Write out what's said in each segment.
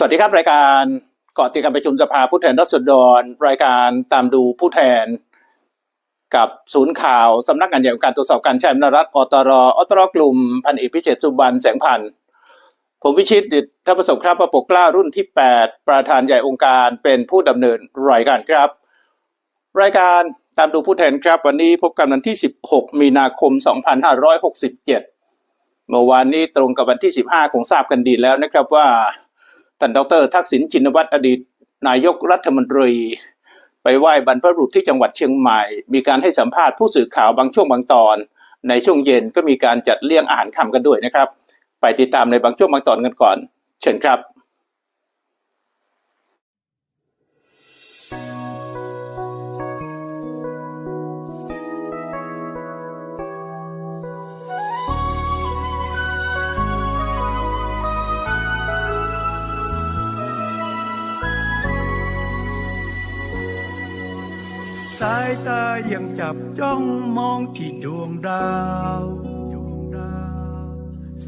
สวัสดีครับ รายการเกาะติดการประชุมสภาผู้แทนราษฎรรายการตามดูผู้แทน กับศูนย์ข่าวสำนักงานใหญ่การตรวจสอบการใช้อำนาจรัฐอตรอตรกลุ่มพันเอกพิเศษสุบรรณแสงพันธ์ผมวิชิตดิษฐประสบครับประปกกล้ารุ่นที่ 8 ประธานใหญ่องค์การเป็นผู้ดำเนินรายการครับ รายการตามดูผู้แทนครับ วันนี้พบกันวันที่ 16 มีนาคม 2567 เมื่อวานนี้ตรงกับวันที่ 15 คงทราบกันดีแล้วนะครับว่า ท่านดรทักษิณชินวัตรอดีต นายกรัฐมนตรี ไปไหว้บรรพบุรุษที่จังหวัดเชียงใหม่ มีการให้สัมภาษณ์ผู้สื่อข่าวบางช่วงบางตอน ในช่วงเย็นก็มีการจัดเลี้ยงอาหารค่ำกันด้วยนะครับ ไปติดตามในบางช่วงบางตอนกันก่อน เชิญครับ สายตายังจับจ้องมองที่ดวงดาวดวงดาว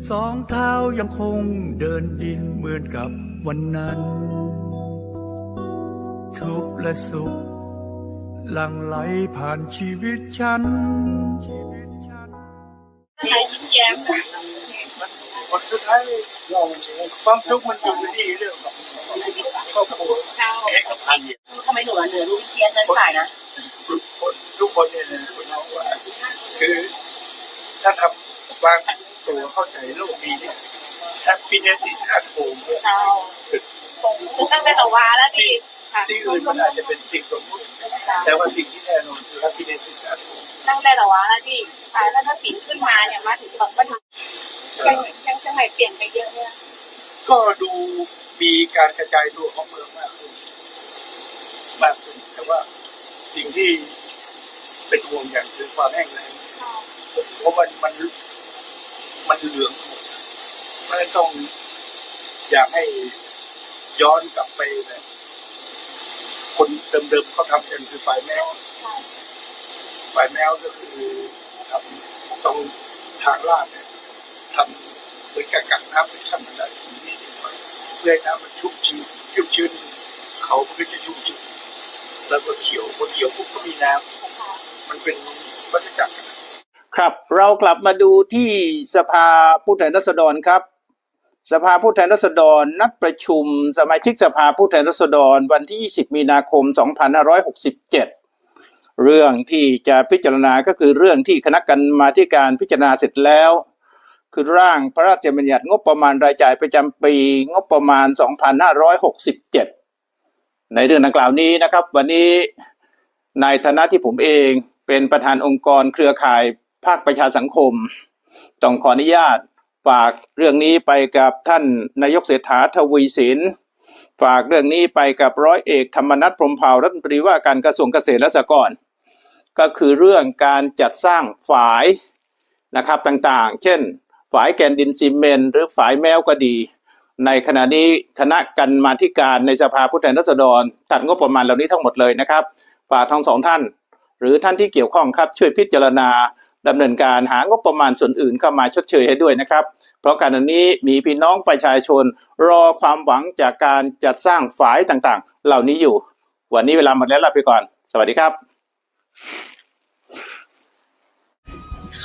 สองเท้ายังคงเดินดินเหมือนกับวันนั้น ทุกข์และสุขหลั่งไหลผ่านชีวิตฉันชีวิตฉันยิ้มแย้มวันสุดท้ายเราความสุขมันอยู่ที่เรื่องของครอบครัวเข้าเอกพันธ์เนี่ยทำไมหนูเหนือลูกเทียนนั้นฝ่ายนะคน ทุกคนเนี่ยนะคุณน้องว่า คือถ้าทำวางตัวเข้าใจโลกนี้เนี่ย happiness is at home เข้าตั้งแต่ตะวาแล้วที่ที่อื่นมันอาจจะเป็นสิ่งสมมติ แต่ว่าสิ่งที่แน่นอนคือ happiness is at home ตั้งแต่ตะวาแล้วที่อ่าถ้าถ้าสินขึ้นมาเนี่ยมาถึงแบบว่ายังยังสมัยเปลี่ยนไปเยอะเนี่ยก็ดูมีการกระจายตัวของเมืองมากขึ้นมากขึ้นแต่ว่าสิ่งที่ เป็นห่วงอย่างคือความแห้งแล้งเพราะมันมันมันเหลืองหมดมันต้องอยากให้ย้อนกลับไปแบบคนเดิมๆเขาทำกันคือฝ่ายแมวฝ่ายแมวก็คือทำตรงทางลาดเนี่ยทำเหมือนกับกักน้ำเป็นขั้นบันไดทีนี้เพื่อน้ำมันชุ่มชื้นชุ่มชื้นเขาก็จะชุ่มชื้นแล้วก็เขียวพอเขียวปุ๊บก็มีน้ำ มันเป็นวัฏจักรครับเรากลับมาดูที่สภาผู้แทนราษฎรครับ สภาผู้แทนราษฎรนัดประชุม สมาชิกสภาผู้แทนราษฎรวันที่ 20 มีนาคม 2567 เรื่องที่จะพิจารณาก็คือเรื่องที่คณะกรรมาการพิจารณาเสร็จแล้ว คือร่างพระราชบัญญัติงบประมาณรายจ่ายประจำปีงบประมาณ 2567 ในเรื่องดังกล่าวนี้นะครับ วันนี้ในฐานะที่ผมเอง เป็นประธานองค์กรเครือข่ายภาคประชาสังคม ต้องขออนุญาตฝากเรื่องนี้ไปกับท่านนายกเศรษฐาทวีสินฝากเรื่องนี้ไปกับร้อยเอกธรรมนัฐพรมเผ่ารัฐมนตรีว่าการกระทรวงเกษตรและสหกรณ์ก็คือเรื่องการจัดสร้างฝายนะครับต่างๆ เช่น ฝายแกนดินซีเมนต์หรือฝายแมวก็ดี ในขณะนี้คณะกรรมาธิการในสภาผู้แทนราษฎรตัดงบประมาณเหล่านี้ทั้งหมดเลยนะครับฝากทั้งสองท่าน หรือท่านที่เกี่ยวข้องครับช่วยพิจารณาดำเนินการหางบประมาณส่วนอื่นเข้ามาชดเชยให้ด้วยนะครับ เพราะการนี้มีพี่น้องประชาชน รอความหวังจากการจัดสร้างฝายต่างๆ เหล่านี้อยู่ วันนี้เวลาหมดแล้วลาไปก่อน สวัสดีครับ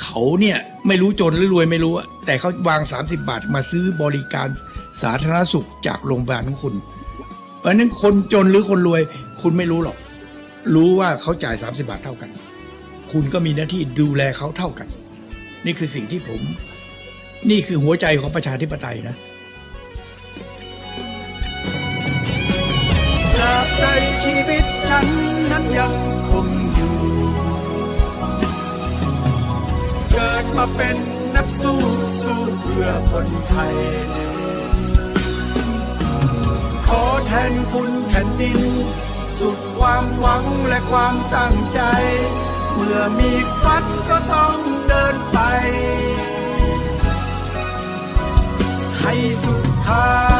เขาเนี่ยไม่รู้จนหรือรวยไม่รู้ แต่เขาวาง 30 บาทมาซื้อบริการสาธารณสุขจากโรงพยาบาลของคุณ เพราะนั้นคนจนหรือคนรวย คุณไม่รู้หรอก รู้ว่าเขาจ่าย 30 บาทเท่ากัน คุณก็มีหน้าที่ดูแลเขาเท่ากัน นี่คือสิ่งที่ผม นี่คือหัวใจของประชาธิปไตยนะตราบใดชีวิตฉันนั้นยังคงอยู่ เกิดมาเป็นนักสู้สู้เพื่อคนไทย ขอแทนคุณแผ่นดิน สุดความหวังและความตั้งใจ เมื่อมีฝันก็ต้องเดินไป ให้สุดท้าย